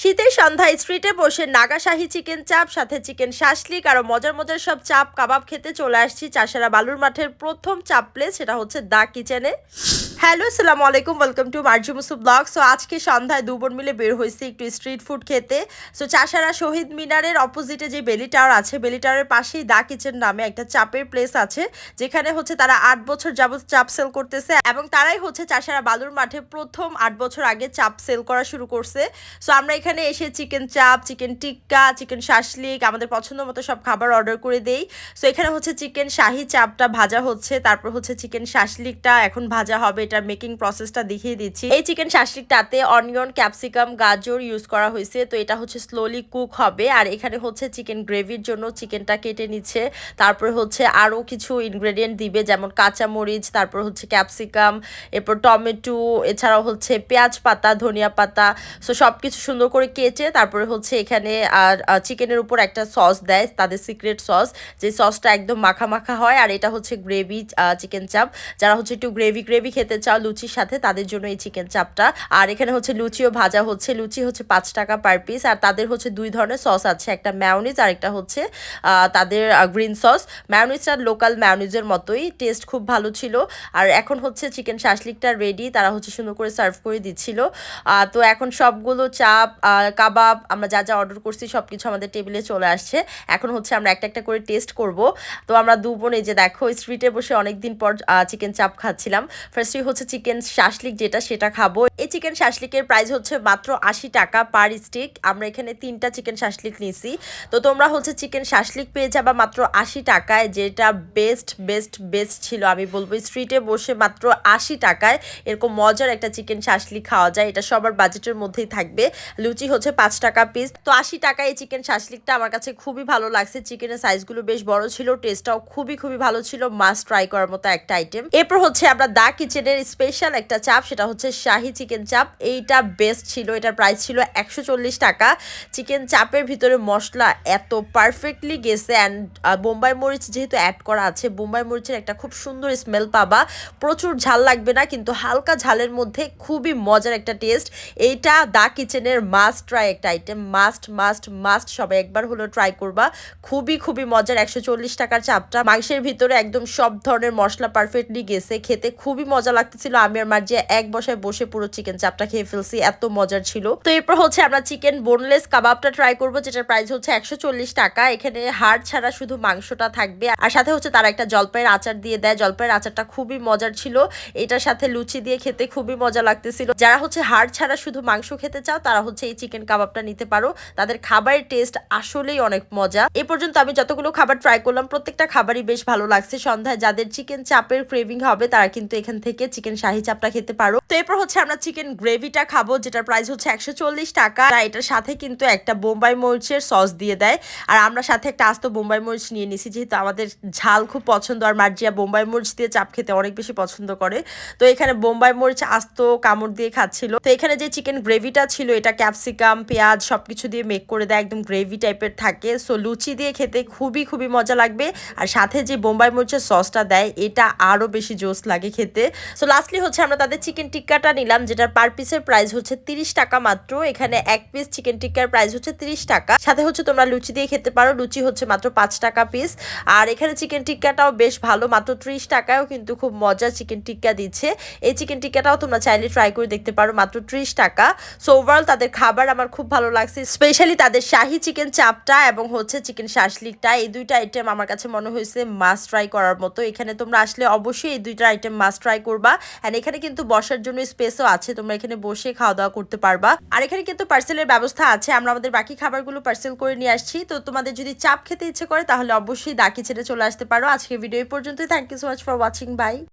শীতের সন্ধ্যায় স্ট্রিটে বসে নাগাশাহী চিকেন চাপ, সাথে চিকেন শাসলিক আরও মজার মজার সব চাপ, কাবাব খেতে চলে আসছি চাষারা বালুর মাঠের প্রথম চাপ প্লেস সেটা হচ্ছে দা কিচেনে। হ্যালো, আসসালামু আলাইকুম welcome to Marju Musu vlog so আজকে সন্ধ্যায় দুবোন মিলে বের হয়েছি একটু স্ট্রিট ফুড খেতে। সো চাষারা শহীদ মিনারের অপোজিটে যে বেলি টাওয়ার আছে বেলি টাওয়ারের পাশেই দা কিচেন নামে একটা চাপের প্লেস আছে, যেখানে হচ্ছে তারা আট বছর যাবত চাপ সেল করতেছে এবং তারাই হচ্ছে চাষারা বালুর মাঠে প্রথম আট বছর আগে চাপ সেল করা শুরু করছে। সো আমরা এখানে এসে চিকেন চাপ চিকেন টিক্কা চিকেন শাসলিক, আমাদের পছন্দ মতো সব খাবার অর্ডার করে দেই। সো এখানে হচ্ছে চিকেন শাহি চাপটা ভাজা হচ্ছে, তারপর হচ্ছে চিকেন শাসলিকটা এখন ভাজা হবে এটার মেকিং প্রসেসটা দেখিয়ে দিচ্ছি। এই চিকেন শাসলিকটাতে অনিয়ন ক্যাপসিকাম গাজর ইউজ করা হয়েছে। তো এটা হচ্ছে স্লোলি কুক হবে। আর এখানে হচ্ছে চিকেন গ্রেভির জন্য চিকেনটা কেটে নিচ্ছে। তারপরে হচ্ছে আরও কিছু ইনগ্রেডিয়েন্ট দিবে, যেমন কাঁচামরিচ, তারপর হচ্ছে ক্যাপসিকাম এরপর টমেটো, এছাড়াও হচ্ছে পেঁয়াজ পাতা, ধনিয়া পাতা। সো সব কিছু সুন্দর করে কেটে তারপরে হচ্ছে এখানে আর চিকেনের উপর একটা সস দেয়, তাদের সিক্রেট সস যে সসটা একদম মাখা মাখা হয়, আর এটা হচ্ছে গ্রেভি চিকেন চাপ যারা হচ্ছে একটু গ্রেভি গ্রেভি খেতে চাও লুচির সাথে তাদের জন্য এই চিকেন চাপটা। আর এখানে হচ্ছে লুচিও ভাজা হচ্ছে, লুচি হচ্ছে পাঁচ টাকা পার পিস আর তাদের হচ্ছে দুই ধরনের সস আছে, একটা ম্যাওনিজ আর একটা হচ্ছে তাদের গ্রিন সস ম্যাওনিজটা লোকাল ম্যাওনিজের মতোই টেস্ট খুব ভালো ছিল। আর এখন হচ্ছে চিকেন শাসলিকটা রেডি তারা হচ্ছে সুন্দর করে সার্ভ করে দিচ্ছিল। তো এখন সবগুলো চাপ কাবাব, আমরা যা যা অর্ডার করছি সব কিছু আমাদের টেবিলে চলে আসছে। এখন হচ্ছে আমরা একটা একটা করে টেস্ট করব। তো আমরা দু বোন এই যে দেখো স্ট্রিটে বসে অনেকদিন পর চিকেন চাপ খাচ্ছিলাম। ফার্স্টলি হচ্ছে চিকেন শাসলিক যেটা সেটা খাব। এই চিকেন শাসলিকের প্রাইস হচ্ছে মাত্র আশি টাকা পার স্টিক আমরা এখানে তিনটা চিকেন শাসলিক নিছি। তো তোমরা হচ্ছে চিকেন শাসলিক পেয়ে যাবা মাত্র আশি টাকায়, যেটা বেস্ট বেস্ট বেস্ট ছিল। আমি বলব স্ট্রিটে বসে মাত্র আশি টাকায় এরকম মজার একটা চিকেন শাসলিক খাওয়া যায়। এটা সবার বাজেটের মধ্যেই থাকবে। লুচি হচ্ছে পাঁচ টাকা পিস তো আশি টাকায় এই চিকেন শাসলিকটা আমার কাছে খুবই ভালো লাগছে। চিকেনের সাইজগুলো বেশ বড় ছিল টেস্টটাও খুবই খুবই ভালো ছিল। মাস্ট ট্রাই করার মতো একটা আইটেম এরপর হচ্ছে আমরা দা কিচেনের স্পেশাল একটা চাপ, সেটা হচ্ছে শাহি চিকেন চাপ। এইটা বেস্ট ছিল, এটার প্রাইস ছিল একশো চল্লিশ টাকা। চিকেন চাপের ভিতরে মশলা এত পারফেক্টলি গেছে অ্যান্ড বোম্বাই মরিচ যেহেতু অ্যাড করা আছে, বোম্বাই মরিচের একটা খুব সুন্দর স্মেল পাবা। প্রচুর ঝাল লাগবে না, কিন্তু হালকা ঝালের মধ্যে খুবই মজার একটা টেস্ট এইটা দা কিচেনের মাস্ট ট্রাই একটা আইটেম মাস্ট মাস্ট মাস্ট সবাই একবার হলো ট্রাই করবা। খুবই খুবই মজার একশো চল্লিশ টাকার চাপটা। মাংসের ভিতরে একদম সব ধরনের মশলা পারফেক্টলি গেছে, খেতে খুবই মজা লাগতেছিল, আমি আর মার যে এক বসায় বসে পুরো চিকেন চাপটা খেয়ে ফেলছি, এত মজার ছিল। তো এরপর হচ্ছে আমরা চিকেন বোনলেস কাবাবটা ট্রাই করব, যেটার প্রাইস হচ্ছে একশো চল্লিশ টাকা। এখানে হাড় ছাড়া শুধু মাংসটা থাকবে, আর সাথে হচ্ছে তারা একটা জলপাইয়ের আচার দিয়ে দেয়। জলপাইয়ের আচারটা খুবই মজার ছিল, এটার সাথে লুচি দিয়ে খেতে খুবই মজা লাগতেছিল। যারা হচ্ছে হাড় ছাড়া শুধু মাংস খেতে চাও, তারা হচ্ছে এই চিকেন কাবাবটা নিতে পারো। তাদের খাবারের টেস্ট আসলেই অনেক মজা। এ পর্যন্ত আমি যতগুলো খাবার ট্রাই করলাম, প্রত্যেকটা খাবারই বেশ ভালো লাগছে সন্ধ্যায়। যাদের চিকেন চাপের ক্রেভিং হবে, তারা কিন্তু এখান থেকে চিকেন শাহি চাপটা খেতে পারো। তো এরপর হচ্ছে আমরা চিকেন গ্রেভিটা খাব, যেটার প্রাইস হচ্ছে একশো চল্লিশ টাকা। আর এটার সাথে কিন্তু একটা বোম্বাই মরিচের সস দিয়ে দেয়। আর আমরা সাথে একটা আস্ত বোম্বাই মরিচ নিয়ে নিছি, যেহেতু আমাদের ঝাল খুব পছন্দ। আর মার্জিয়া বোম্বাই মরিচ দিয়ে চাপ খেতে অনেক বেশি পছন্দ করে। তো এখানে বোম্বাই মরিচ আস্ত কামড় দিয়ে খাচ্ছিল। তো এখানে যে চিকেন গ্রেভিটা ছিল, এটা ক্যাপসিকাম পেঁয়াজ সবকিছু দিয়ে মেক করে দেয়, একদম গ্রেভি টাইপের থাকে। সো লুচি দিয়ে খেতে খুবই খুবই মজা লাগবে। আর সাথে যে বোম্বাই মরিচের সসটা দেয়, এটা আরও বেশি জোস লাগে খেতে। সো লাস্টলি হচ্ছে আমরা তাদের চিকেন টিক্কাটা নিলাম, যেটার পার পিসের প্রাইস হচ্ছে তিরিশ টাকা মাত্র। এখানে এক পিস চিকেন টিক্কার প্রাইস হচ্ছে তিরিশ টাকা। সাথে হচ্ছে তোমরা লুচি দিয়ে খেতে পারো, লুচি হচ্ছে মাত্র পাঁচ টাকা পিস আর এখানে চিকেন টিক্কাটাও বেশ ভালো, মাত্র ত্রিশ টাকায়ও কিন্তু খুব মজার চিকেন টিক্কা দিচ্ছে। এই চিকেন টিক্কাটাও তোমরা চাইলে ট্রাই করে দেখতে পারো, মাত্র ত্রিশ টাকা। সো ওভারঅল তাদের খাবার আমার খুব ভালো লাগছে স্পেশালি তাদের শাহি চিকেন চাপটা এবং হচ্ছে চিকেন শাসলিকটা। এই দুইটা আইটেম আমার কাছে মনে হয়েছে মাস্ট ট্রাই করার মতো। এখানে তোমরা আসলে অবশ্যই এই দুইটা আইটেম মাস্ট ট্রাই করবা। অ্যান্ড এখানে কিন্তু বসার জন্য স্পেসও আছে। তোমরা এখানে বসে খাওয়া দাওয়া করতে পারবা। আর এখানে কিন্তু পার্সেলের ব্যবস্থা আছে। আমরা আমাদের বাকি খাবারগুলো পার্সেল করে নিয়ে আসছি। তো তোমাদের যদি চাপ খেতে ইচ্ছে করে, তাহলে অবশ্যই ডাকি ছেড়ে চলে আসতে পারো। আজকে ভিডিও এই পর্যন্তই। Thank you so much for watching bye